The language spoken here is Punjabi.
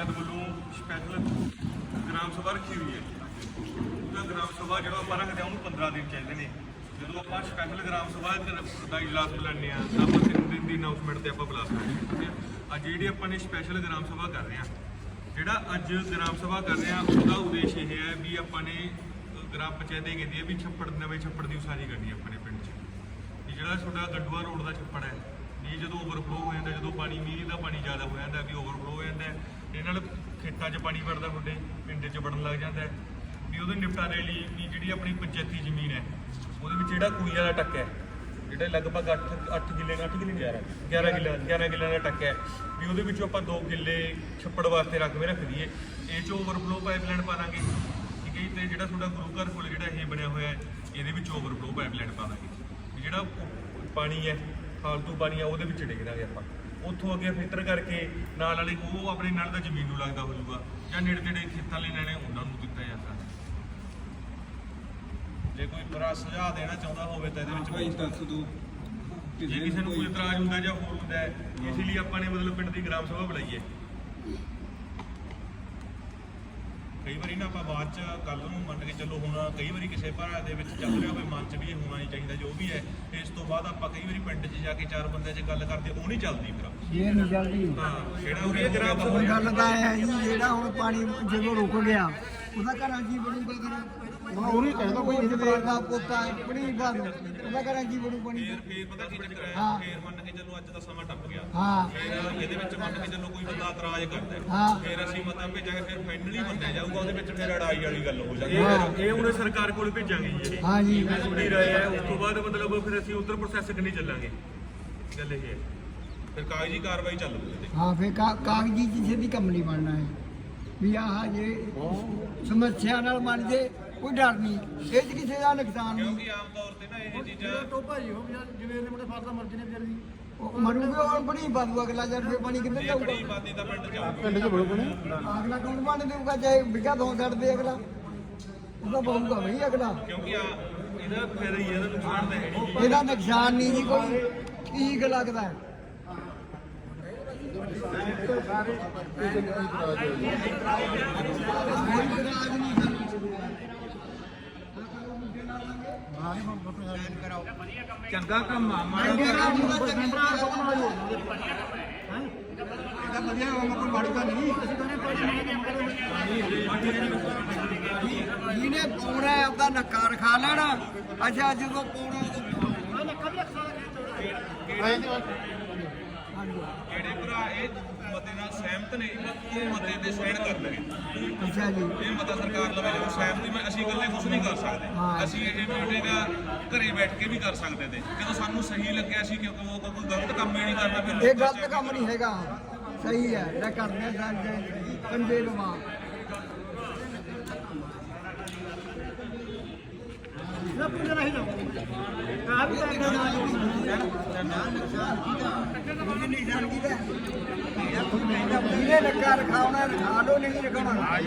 ਪੰਚਾਇਤ ਵੱਲੋਂ ਸਪੈਸ਼ਲ ਗ੍ਰਾਮ ਸਭਾ ਰੱਖੀ ਹੋਈ ਹੈ। ਉਹਦਾ ਗ੍ਰਾਮ ਸਭਾ ਜਿਹੜਾ ਆਪਾਂ ਰੱਖਦੇ ਆ ਉਹਨੂੰ 15 ਦਿਨ ਚਾਹੀਦੇ ਨੇ। ਜਦੋਂ ਆਪਾਂ ਸਪੈਸ਼ਲ ਗ੍ਰਾਮ ਸਭਾ ਦਾ ਇਜਲਾਸ ਬੁਲਾਉਂਦੇ ਆ ਤਾਂ ਆਪਾਂ ਤਿੰਨ ਦਿਨ ਦੀ ਅਨਾਉਂਸਮੈਂਟ ਤੇ ਆਪਾਂ ਬੁਲਾ ਸਕਦੇ ਹਾਂ ਠੀਕ ਹੈ। ਅੱਜ ਜਿਹੜੀ ਆਪਾਂ ਨੇ ਸਪੈਸ਼ਲ ਗ੍ਰਾਮ ਸਭਾ ਕਰ ਰਹੇ ਆ ਜਿਹੜਾ ਅੱਜ ਗ੍ਰਾਮ ਸਭਾ ਕਰ ਰਹੇ ਆ ਉਹਦਾ ਉਦੇਸ਼ ਇਹ ਹੈ ਵੀ ਆਪਾਂ ਨੇ ਗ੍ਰਾਮ ਪੰਚਾਇਤ ਇਹ ਕਹਿੰਦੀ ਹੈ ਵੀ ਛੱਪੜ, ਨਵੇਂ ਛੱਪੜ ਦੀ ਉਸਾਰੀ ਕਰਨੀ ਹੈ ਆਪਣੇ ਪਿੰਡ 'ਚ। ਜਿਹੜਾ ਤੁਹਾਡਾ ਗੰਡੂਆ ਰੋਡ ਦਾ ਛੱਪੜ ਹੈ ਵੀ ਜਦੋਂ ਓਵਰਫਲੋ ਹੋ ਜਾਂਦਾ ਜਦੋਂ ਪਾਣੀ ਮੀਂਹ ਦਾ ਪਾਣੀ ਜ਼ਿਆਦਾ ਹੋ ਜਾਂਦਾ ਵੀ ਓਵਰਫਲੋ ਹੋ ਜਾਂਦਾ ਹੈ, ਇਹ ਨਾਲ ਖੇਤਾਂ 'ਚ ਪਾਣੀ ਵੜਦਾ ਹੁੰਦੇ ਪਿੰਡ 'ਚ ਵੜਨ ਲੱਗ ਜਾਂਦਾ ਵੀ ਉਹਦੇ ਨਿਪਟਾਰੇ ਲਈ ਵੀ ਜਿਹੜੀ ਆਪਣੀ ਪੰਚਾਇਤੀ ਜ਼ਮੀਨ ਹੈ ਉਹਦੇ ਵਿੱਚ ਜਿਹੜਾ ਕੁਈ ਵਾਲਾ ਟੱਕ ਹੈ ਜਿਹੜਾ ਲਗਭਗ 8 8 ਕਿੱਲੇ 8 ਕਿੱਲੇ 11 11 ਕਿੱਲੇ 11 ਕਿੱਲੇ ਦਾ ਟੱਕਾ ਹੈ ਵੀ ਉਹਦੇ ਵਿੱਚੋਂ ਆਪਾਂ 2 ਕਿੱਲੇ ਛੱਪੜ ਵਾਸਤੇ ਰਕਮੇ ਰੱਖ ਦਈਏ ਇਹ 'ਚ ਓਵਰਫਲੋ ਪਾਈਪਲਾਈਨ ਪਾ ਦਾਂਗੇ ਠੀਕ ਹੈ ਜੀ, ਤੇ ਜਿਹੜਾ ਤੁਹਾਡਾ ਗੁਰੂ ਘਰ ਕੋਲ ਜਿਹੜਾ ਇਹ ਬਣਿਆ ਹੋਇਆ ਹੈ ਇਹਦੇ ਵਿੱਚ ਓਵਰਫਲੋ ਪਾਈਪਲਾਈਨ ਪਾ ਦਾਂਗੇ ਵੀ ਜਿਹੜਾ ਪਾਣੀ ਹੈ ਫਾਲਤੂ ਪਾਣੀ ਹੈ ਉਹਦੇ ਵਿੱਚ ਡਿੱਗ ਦਾਂਗੇ ਆਪਾਂ। ਉੱਥੋਂ ਅੱਗੇ ਫਿਲਟਰ ਕਰਕੇ ਨਾਲ ਵਾਲੇ ਉਹ ਆਪਣੇ ਨਾਲ ਦਾ ਜ਼ਮੀਨ ਨੂੰ ਲੱਗਦਾ ਹੋ ਜਾਊਗਾ ਜਾਂ ਨੇੜੇ ਤੇੜੇ ਖੇਤਾਂ ਲਈ ਲੈਣੇ ਉਹਨਾਂ ਨੂੰ ਦਿੱਤਾ ਜਾ ਸਕਦਾ ਜੇ ਕੋਈ ਭਰਾ ਸੁਝਾਅ ਦੇਣਾ ਚਾਹੁੰਦਾ ਹੋਵੇ ਤਾਂ ਇਹਦੇ ਵਿੱਚ ਭਾਈ ਦੱਸ ਦੋ। ਜੇ ਕਿਸੇ ਨੂੰ ਕੋਈ ਇਤਰਾਜ਼ ਹੁੰਦਾ ਜਾਂ ਹੋਰ ਹੁੰਦਾ ਹੈ ਇਸ ਲਈ ਆਪਾਂ ਨੇ ਮਤਲਬ ਪਿੰਡ ਦੀ ਗ੍ਰਾਮ ਸਭਾ ਬੁਲਾਈ ਹੈ। ਕਈ ਵਾਰੀ ਨਾ ਆਪਾਂ ਬਾਅਦ ਚ ਕੱਲ ਨੂੰ ਮੰਨ ਕੇ ਚੱਲੋ ਹੁਣ ਕਈ ਵਾਰੀ ਕਿਸੇ ਭਰਾ ਦੇ ਵਿੱਚ ਚੱਲ ਰਿਹਾ ਹੋਵੇ ਮਨ ਚ ਵੀ ਹੋਣਾ ਨਹੀਂ ਚਾਹੀਦਾ ਜੋ ਵੀ ਹੈ ਇਸ ਬਾਅਦ ਆਪਾਂ ਕਈ ਵਾਰੀ ਪਿੰਡ 'ਚ ਜਾ ਕੇ ਚਾਰ ਬੰਦਿਆਂ 'ਚ ਗੱਲ ਕਰਦੇ ਉਹ ਨਹੀਂ ਚੱਲਦੀ ਫਿਰ। ਇਹ ਨਹੀਂ ਜਲਦੀ ਹਾਂ ਜਿਹੜਾ ਉਹ ਹੁਣ ਗੱਲ ਤਾਂ ਇਹ ਹੈ ਜੀ ਜਿਹੜਾ ਹੁਣ ਪਾਣੀ ਜਦੋਂ ਰੁਕ ਗਿਆ ਉਹਦਾ ਘਰਾਂ ਕੀ ਬਣੂਗਾ ਫਿਰ ਹੁਣ ਉਹ ਕੋਈ ਜਵਾਨ ਦਾ ਪੋਤਾ ਬੜੀ ਗੱਲ। ਉਹਦਾ ਘਰਾਂ ਕੀ ਬਣੂ। ਪਾਣੀ ਫੇਰ ਫੇਰ ਪਤਾ ਕੀ ਚੱਕਰ ਹੈ ਹਾਂ। ਫੇਰ ਮੰਨ ਕੇ ਚੱਲੋ ਅੱਜ ਦਾ ਸਮਾਂ ਟੱਪ ਗਿਆ। ਹਾਂ। ਫੇਰ ਇਹਦੇ ਵਿੱਚ ਮੰਨ ਕੇ ਚੱਲੋ ਕੋਈ ਬੰਦਾ ਇਤਰਾਜ਼ ਕਰਦਾ ਹੈ। ਹਾਂ। ਫੇਰ ਅਸੀਂ ਮਤਾਂ ਭੇਜਾਂਗੇ ਫਿਰ ਫਾਈਨਲੀ ਮੰਨਿਆ ਜਾਊਗਾ ਉਹਦੇ ਵਿੱਚ ਫਿਰ ਅੜਾਈ ਵਾਲੀ ਗੱਲ ਹੋ ਜਾਂਦੀ ਹਾਂ। ਇਹ ਇਹ ਹੁਣ ਸਰਕਾਰ ਕੋਲ ਭੇਜਾਂਗੇ ਜੀ ਹਾਂ ਜੀ। ਜਿਵੇਂ ਤੁਹਾਡੀ ਰਾਏ ਹੈ ਉਸ ਤੋਂ ਬਾਅਦ ਮਤਲਬ ਫਿਰ ਅਸੀਂ ਉਧਰ ਪ੍ਰੋਸੈਸ ਕਰਨੀ ਚੱਲਾਂਗੇ? ਗੱਲ ਇਹ ਹੈ। ਫਿਰ ਕਾਗਜ਼ੀ ਕਾਰਵਾਈ ਚੱਲੂਗੀ ਇਹਦੇ ਹਾਂ ਫਿਰ ਕਾ- ਕਾਗਜ਼ੀ ਕਿਸੇ ਦੀ ਕੰਮ ਨਹੀਂ ਬਣਨਾ ਹੈ। ਵੀ ਆਹ ਜੇ ਸਮੱਸਿਆ ਨਾਲ ਮੰਨ ਜੇ ਕੋਈ ਡਰ ਨਹੀਂ। ਇਹ 'ਚ ਕਿਸੇ ਦਾ ਨੁਕਸਾਨ ਨਹੀਂ। ਕਿਉਂਕਿ ਆਮ ਤੌਰ ਤੇ ਨਾ ਇਹ ਚੀਜ਼ਾਂ ਟੋਪਾ ਜੀ ਹੋ ਗਿਆ ਜਿਵੇਂ ਇਹਨੇ ਮੁੰਡੇ ਫਸਦਾ ਮਰਜ਼ੀ ਨੇ ਵਿਚਾਰੀ ਦੀ। ਉਹ ਮਰੂਗੇ ਹੁਣ ਬੜੀ ਬਾਦੂ ਅਗਲਾ ਜਦ ਫਿਰ ਪਾਣੀ ਕਿੱਧਰ ਇਹ ਬੜੀ ਜਾਊਗਾ। ਆਬਾਦੀ ਦਾ ਪਿੰਡ ਜਾਊਗੀ ਪਿੰਡ 'ਚ ਬੜੋ ਬਣੇ। ਅਗਲਾ ਕੌਣ ਬਣ ਦੇਊਗਾ ਚਾਹੇ ਵਿਗਾ ਦੋ ਛੱਡ ਦੇ ਅਗਲਾ ਉਹਦਾ ਬਹੂਗਾ ਬਈ ਅਗਲਾ। ਕਿਉਂਕਿ ਆ ਇਹਦਾ ਫਾਇਦਾ ਹੀ ਇਹਦਾ ਨੁਕਸਾਨ ਤਾਂ ਹੈ ਨਹੀਂ। ਇਹਦਾ ਨੁਕਸਾਨ ਨਹੀਂ ਜੀ ਕੋਈ। ਠੀਕ ਲੱਗਦਾ ਹੈ? ਕੋਈ ਇਤਰਾਜ਼ ਨਹੀਂ ਚੰਗਾ ਕੰਮ ਆ ਮਾੜਾ ਕੰਮ ਇਹਦਾ ਵਧੀਆ ਹੋਊਗਾ ਕੋਈ ਮਾੜੀ ਗੱਲ ਨਹੀਂ। ਜਿਹਨੇ ਹੈ ਆਪਦਾ ਨੱਕਾ ਰਖਾ ਲੈਣਾ। ਅੱਛਾ ਜਦੋਂ ਪਾਉਣਾ ਜਿਹੜੇ ਭਰਾ ਇਹ ਮਤੇ ਨਾਲ ਸਹਿਮਤ ਨੇ ਉਹ ਮਤੇ ਤੇ ਸਾਈਨ ਕਰ ਲੈਣਗੇ ਅੱਛਾ ਜੀ। ਇਹ ਮਤਾ ਸਰਕਾਰ ਲਵੇ ਜੋ ਸਹਿਮਤੀ ਮੈਂ ਅਸੀਂ ਇਕੱਲੇ ਕੁਝ ਨਹੀਂ ਕਰ ਸਕਦੇ। ਹਾਂ। ਅਸੀਂ ਇਹ ਮੀਟਿੰਗ ਘਰੇ ਬੈਠ ਕੇ ਵੀ ਕਰ ਸਕਦੇ ਤੇ। ਜਦੋਂ ਸਾਨੂੰ ਸਹੀ ਲੱਗਿਆ ਸੀ ਕਿਉਂਕਿ ਉਹ ਕੋਈ ਗਲਤ ਕੰਮ ਹੀ ਨਹੀਂ ਕਰਨਾ ਫਿਰ ਇਹ ਗਲਤ ਕੰਮ ਨਹੀਂ ਹੈਗਾ। ਸਹੀ ਹੈ ਜਿਹੜਾ ਕਰਦੇ ਆ ਸਾਡੇ ਪੰਜੇ ਲਵਾ ਨਾ ਪੁੱਛਣਾ ਨਹੀਂ ਜਾਊਗਾ ਕਾ ਵੀ ਕਰਦਾ? ਨਾ ਜਿਹਨੇ ਨੱਕਾ ਰਖਾਉਣਾ ਰਖਾ ਲੋ ਨਹੀਂ ਰਖਾਉਣਾ।